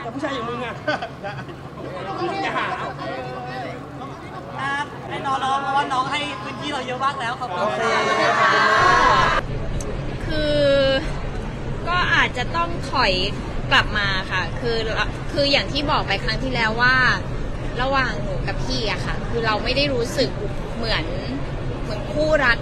แต่ผู้ชายอย่างมึงอะอย่าหาครับให้น้องๆเพราะว่าน้องให้พื้นที่เราเยอะมากแล้วขอบคุณโอเคค่ะคือก็อาจจะต้องถอยกลับมาค่ะ คือคืออย่างที่บอกไปครั้งที่แล้วว่า ระหว่างหนูกับพี่อะค่ะ คือเราไม่ได้รู้สึกเหมือนเหมือนคู่รัก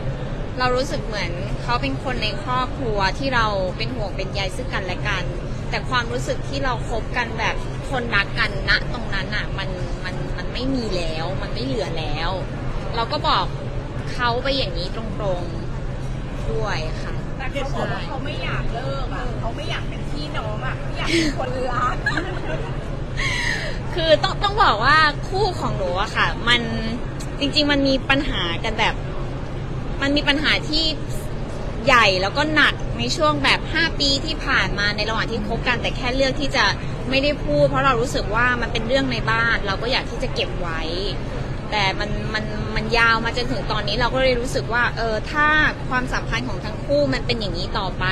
เรารู้สึกเหมือนเขาเป็นคนในครอบครัวที่เราเป็นห่วงเป็นใยซึ่งกันและกัน แต่ความรู้สึกที่เราคบกันแบบคนรักกันณตรงนั้นอะมันมันมันไม่มีแล้ว มันไม่เหลือแล้ว เราก็บอกเขาไปอย่างนี้ตรงๆด้วยค่ะแต่เขาบอกว่าเขาไม่อยากเลิกอะเขาไม่อยากเป็นพี่น้องอะเขาอยากเป็นคนรักคือต้องต้องบอกว่าคู่ของหนูอะค่ะ มันจริง ๆ มันมีปัญหากันแบบ มันมีปัญหาที่ ใหญ่แล้วก็หนักในช่วงแบบ 5 ปีที่ผ่านมาในระหว่างที่คบกัน แต่แค่เลือกที่จะไม่ได้พูด เพราะเรารู้สึกว่ามันเป็นเรื่องในบ้าน เราก็อยากที่จะเก็บไว้ แต่มันมันมันยาวมาจนถึงตอนนี้เราก็เลยรู้สึกว่าเออถ้าความสัมพันธ์ของทั้งคู่มันเป็นอย่างนี้ต่อไป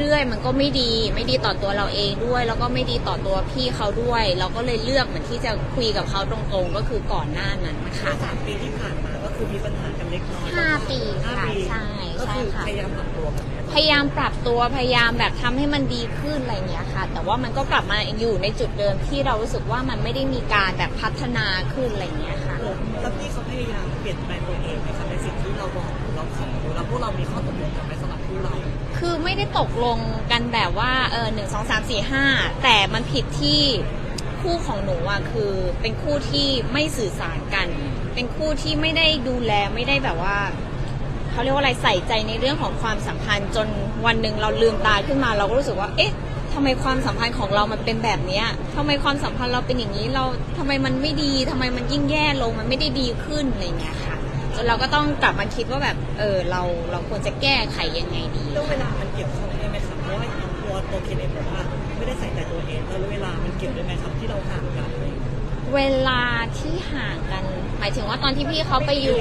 เรื่อยๆ มันก็ไม่ดีไม่ดีต่อตัวเราเองด้วย แล้วก็ไม่ดีต่อตัวพี่เขาด้วย เราก็เลยเลือกเหมือนที่จะคุยกับเขาตรงๆ ก็คือก่อนหน้านั้นนะคะสามปีที่ผ่านมา คือมีปัญหากันเล็กน้อยห้าปีห้าค่ะปีใช่ก็ใช่คือค่ะ พยายามปรับตัวกันพยายามปรับตัวพยายามแบบทำให้มันดีขึ้นอะไรอย่างเงี้ยค่ะ แต่ว่ามันก็กลับมาอยู่ในจุดเดิมที่เรารู้สึกว่ามันไม่ได้มีการแบบพัฒนาขึ้นอะไรอย่างเงี้ยค่ะเออแล้วพี่เขาพยายามเปลี่ยนแปลงตัวเองไหมครับในสิ่งที่เราบอกเราขอแล้วพวกเรามีข้อตกลงกันไหมสำหรับคู่เรา คือไม่ได้ตกลงกันแบบว่าเออหนึ่งสองสามสี่ห้าแต่มันผิดที่คู่ของหนูอะคือเป็นคู่ที่ไม่สื่อสารกัน เป็นคู่ที่ไม่ได้ดูแลไม่ได้แบบว่าเขาเรียกว่าอะไรใส่ใจในเรื่องของความสัมพันธ์ จนวันหนึ่งเราลืมตาขึ้นมา เราก็รู้สึกว่า เอ๊ะทำไมความสัมพันธ์ของเรามันเป็นแบบเนี้ยทำไมความสัมพันธ์เราเป็นอย่างนี้เราทำไมมันไม่ดีทำไมมันยิ่งแย่ลงมันไม่ได้ดีขึ้นอะไรเงี้ยค่ะจนเราก็ต้องกลับมาคิดว่าแบบเออเราเราควรจะแก้ไขยังไงดีเรื่องเวลามันเกี่ยวข้องได้ไหมครับเพราะว่าตัวตัวเคนเองบอกว่าไม่ได้ใส่ใจตัวเองแล้วเวลามันเกี่ยวด้วยไหมครับที่เราห่างกัน เวลาที่ห่างกัน หมายถึงว่าตอนที่พี่เขาไปอยู่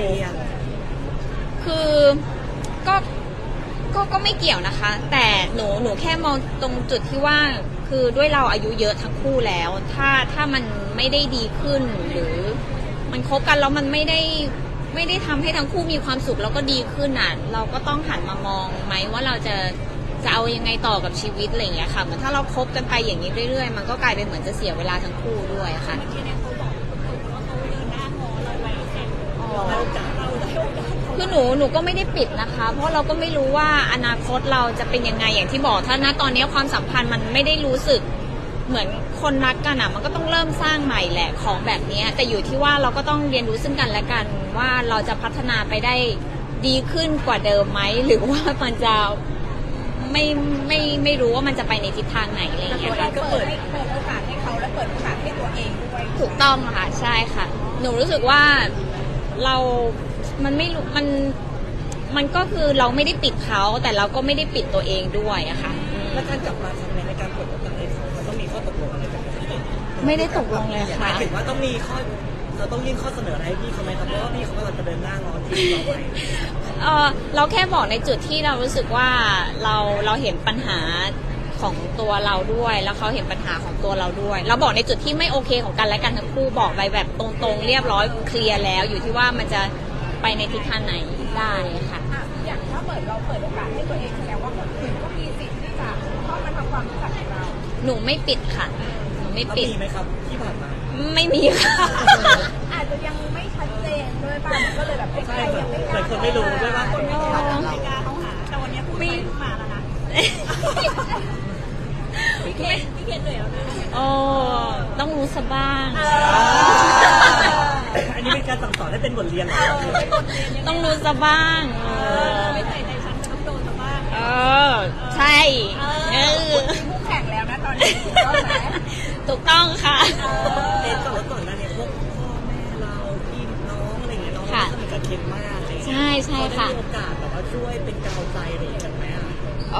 คือก็ก็ก็ไม่เกี่ยวนะคะ แต่หนูหนูแค่มองตรงจุดที่ว่าคือด้วยเราอายุเยอะทั้งคู่แล้ว ถ้าถ้ามันไม่ได้ดีขึ้น หรือมันคบกันแล้วมันไม่ได้ไม่ได้ทำให้ทั้งคู่มีความสุขแล้วก็ดีขึ้นอะ เราก็ต้องหันมามองไหมว่าเราจะจะเอายังไงต่อกับชีวิตอะไรอย่างเงี้ยค่ะเหมือนถ้าเราคบกันไปอย่างนี้เรื่อยๆ มันก็กลายเป็นเหมือนจะเสียเวลาทั้งคู่ด้วยค่ะ เราจะเราจะ คือหนูหนูก็ไม่ได้ปิดนะคะ เพราะเราก็ไม่รู้ว่าอนาคตเราจะเป็นยังไงอย่างที่บอก ถ้าณตอนนี้ความสัมพันธ์มันไม่ได้รู้สึกเหมือนคนรักกันอะมันก็ต้องเริ่มสร้างใหม่แหละของแบบเนี้ยแต่อยู่ที่ว่าเราก็ต้องเรียนรู้ซึ่งกันและกันว่าเราจะพัฒนาไปได้ดีขึ้นกว่าเดิมไหมหรือว่ามันจะไม่ไม่ไม่รู้ว่ามันจะไปในทิศทางไหนอะไรอย่างเงี้ยค่ะก็เปิดเปิดโอกาสให้เขาและเปิดโอกาสให้ตัวเองด้วยถูกต้องค่ะใช่ค่ะ หนูรู้สึกว่า เรามันไม่รู้มันมันก็คือเราไม่ได้ปิดเขาแต่เราก็ไม่ได้ปิดตัวเองด้วยอะค่ะอืมแล้วการกลับมาครั้งนี้ในการเปิดโอกาสให้เขามันต้องมีข้อตกลงอะไรกันไหมไม่ได้ตกลงเลยหมาค่ะ ยถึงว่าต้องมีข้อเราต้องยื่นข้อเสนออะไรให้พี่เขาไหมครับเพราะว่าพี่เขากำลังจะเดินหน้างอนที่เราไปเออเราแค่บอกในจุดที่เรารู้สึกว่าเราเราเห็นปัญหา ของตัวเราด้วย แล้วเขาเห็นปัญหาของตัวเราด้วย เราบอกในจุดที่ไม่โอเคของกันและกันทั้งคู่บอกไปแบบตรงๆ เรียบร้อยเคลียร์แล้ว อยู่ที่ว่ามันจะไปในทิศทางไหนได้ค่ะ อะอย่างถ้าเปิดเราเปิดโอกาสให้ตัวเองแสดงว่าคนอื่นก็มีสิทธิ์ที่จะเข้ามาทำความรู้จักกับเราหนูไม่ปิดค่ะ หนูไม่แล้วปิด มีไหมครับที่ผ่านมา ไม่มีค่ะ ให้เป็นบทเรียนเหรอครับต้องรู้สบ้างเออไม่ใส่ใจฉันจะต้องโดนแต่ว่าเออ ใช่เออมีคู่แข่งแล้วนะตอนนี้ถูกต้องไหมถูกต้องค่ะเด็กก่อนแล้วก่อนหน้านี้พวกพ่อแม่เราพี่น้องอะไรอย่างเงี้ยน้องค่ะสนิทกับเคนมากอะไรอย่างเงี้ยใช่ใช่ค่ะเขาได้มีโอกาสแบบว่าช่วยเป็นกำลังใจอะไรอย่างเงี้ยกันไหมอะเอ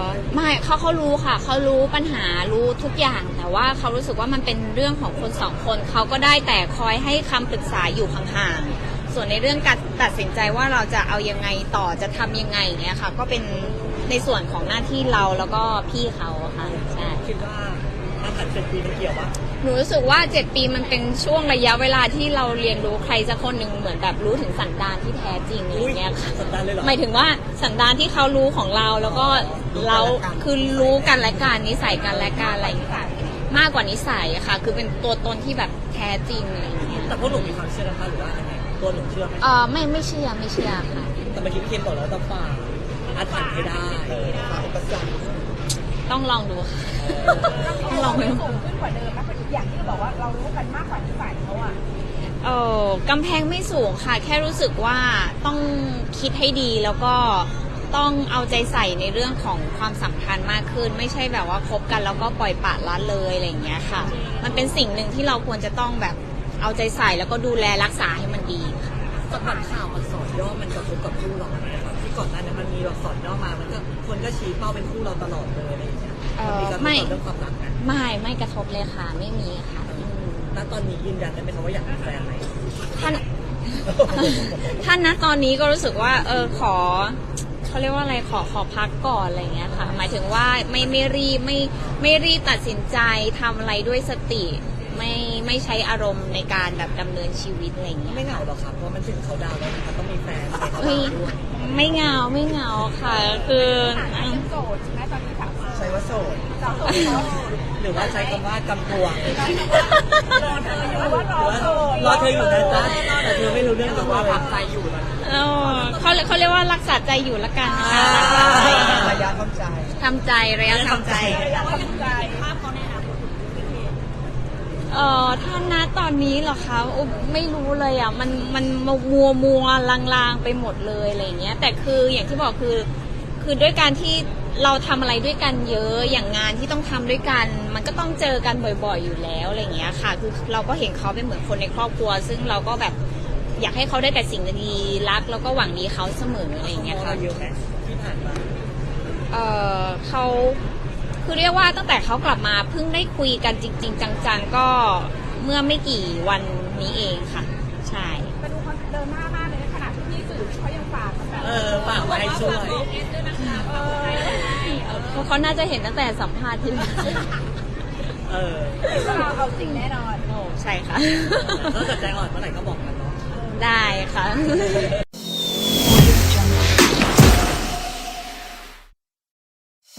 อไม่เขาเขารู้ค่ะ เขารู้ปัญหารู้ทุกอย่างแต่ว่าเขารู้สึกว่ามันเป็นเรื่องของคนสองคนเขาก็ได้แต่คอยให้คำปรึกษาอยู่ห่างๆส่วนในเรื่องการตัดสินใจว่าเราจะเอายังไงต่อจะทำยังไงอย่างเงี้ยค่ะ ก็เป็นในส่วนของหน้าที่เราแล้วก็พี่เขาอะค่ะใช่ คิดว่าอาถรรพ์เจ็ดปีมันเกี่ยวปะหนูรู้สึกว่า 7 ปีมันเป็นช่วงระยะเวลาที่เราเรียนรู้ใครสักคนหนึ่งเหมือนแบบรู้ถึงสันดานที่แท้จริงอะไรเงี้ยค่ะ สัปดาห์เลยเหรอ หมายถึงว่าสันดานที่เขารู้ของเราแล้วก็เราคือรู้กันและกันนิสัยกันและกันอะไรอย่างเงี้ยค่ะ มากกว่านิสัยอะค่ะ คือเป็นตัวตนที่แบบแท้จริงอะไรอย่างเงี้ยแต่พวกหนูมีความเชื่อนะคะหรือว่ายังไงตัวหนูเชื่อไหมเออไม่ไม่เชื่อไม่เชื่อค่ะ แต่เมื่อกี้พี่เคนบอกแล้วต้องฝ่าอาถรรพ์ให้ได้ฝ่าอุปสรรคต้องลองดูค่ะเขาลองไปสูงขึ้นกว่าเดิมนะเพราะอย่างที่เราบอกว่าเรารู้กันมากกว่านิสัยเขาอะเออกำแพงไม่สูงค่ะ แค่รู้สึกว่าต้องคิดให้ดีแล้วก็ ต้องเอาใจใส่ในเรื่องของความสัมพันธ์มากขึ้น ไม่ใช่แบบว่าคบกันแล้วก็ปล่อยปละละเลยอะไรอย่างเงี้ยค่ะ มันเป็นสิ่งหนึ่งที่เราควรจะต้องแบบเอาใจใส่แล้วก็ดูแลรักษาให้มันดีค่ะสำหรับข่าวอักษรย่อมันกระทบกับคู่เราไหมครับที่ก่อนหน้านี้มันมีอักษรย่อมามันก็คนก็ชี้เป้าเป็นคู่เราตลอดเลยอะไรอย่างเงี้ยเอ่อมีกระทบไม่กับเรื่องความรักไหมไม่ไม่กระทบเลยค่ะไม่มีค่ะอืมณตอนนี้ยืนยันได้ไหมครับว่าอยากมีแฟนไหมท่านท่านนะตอนนี้ก็รู้สึกว่า เออขอ เขาเรียกว่าอะไรขอขอพักก่อนอะไรอย่างเงี้ยค่ะ หมายถึงว่าไม่ไม่รีบไม่ไม่รีบตัดสินใจทำอะไรด้วยสติ ไม่ไม่ใช้อารมณ์ในการแบบดำเนินชีวิตอะไรอย่างเงี้ย ไม่เหงาหรอกครับเพราะมันถึงเขาดาวน์แล้วนะครับต้องมีแฟนใส่เขาไม่ดาวน์ด้วยไม่เหงาไม่เหงาค่ะ คือฐานะยังโสดใช่ไหมตอนนี้สาวโสดใช้ว่าโสดสาวโสดเนาะหรือว่าใช้คำว่ากำตัวรอเธออยู่ว่ารอโสดรอเธออยู่นะจ๊ะแต่เธอไม่รู้เรื่องหรือว่าผักใจอยู่นะ เออเขาเขาเรียกว่ารักษาใจอยู่ละกันนะคะรักษาใจระยะความใจทำใจระยะทำใจอยากทำใจเอ่อถ้าณตอนนี้เหรอคะอุ๊ยไม่รู้เลยอะมันมันมัวมัวลางลางๆไปหมดเลยอะไรอย่างเงี้ย แต่คืออย่างที่บอกคือ คือด้วยการที่เราทำอะไรด้วยกันเยอะอย่างงานที่ต้องทำด้วยกัน มันก็ต้องเจอกันบ่อยๆอยู่แล้วอะไรอย่างเงี้ยค่ะ คือเราก็เห็นเขาเป็นเหมือนคนในครอบครัว ซึ่งเราก็แบบ อยากให้เขาได้แต่สิ่งดีๆรักแล้วก็หวังดีเขาเสมออะไรอย่างเงี้ยค่ะ เยอะไหมที่ผ่านมาเอ่อเขาคือเรียกว่าตั้งแต่เขากลับมาเพิ่งได้คุยกันจริง ๆ จังๆก็เมื่อไม่กี่วันนี้เองค่ะ ใช่ มาดูเขาเดินหน้ามากเลยขนาดที่พี่สื่อเขายังฝากแบบเออฝากไว้ให้ช่วยเพราะเขาน่าจะเห็นตั้งแต่สัมภาษณ์ที่แล้วเออ เราเอาจริงแน่นอนโอ้ใช่ค่ะถ้าเกิดใจอ่อนเมื่อไหร่ก็บอกกันเนาะ ได้ค่ะ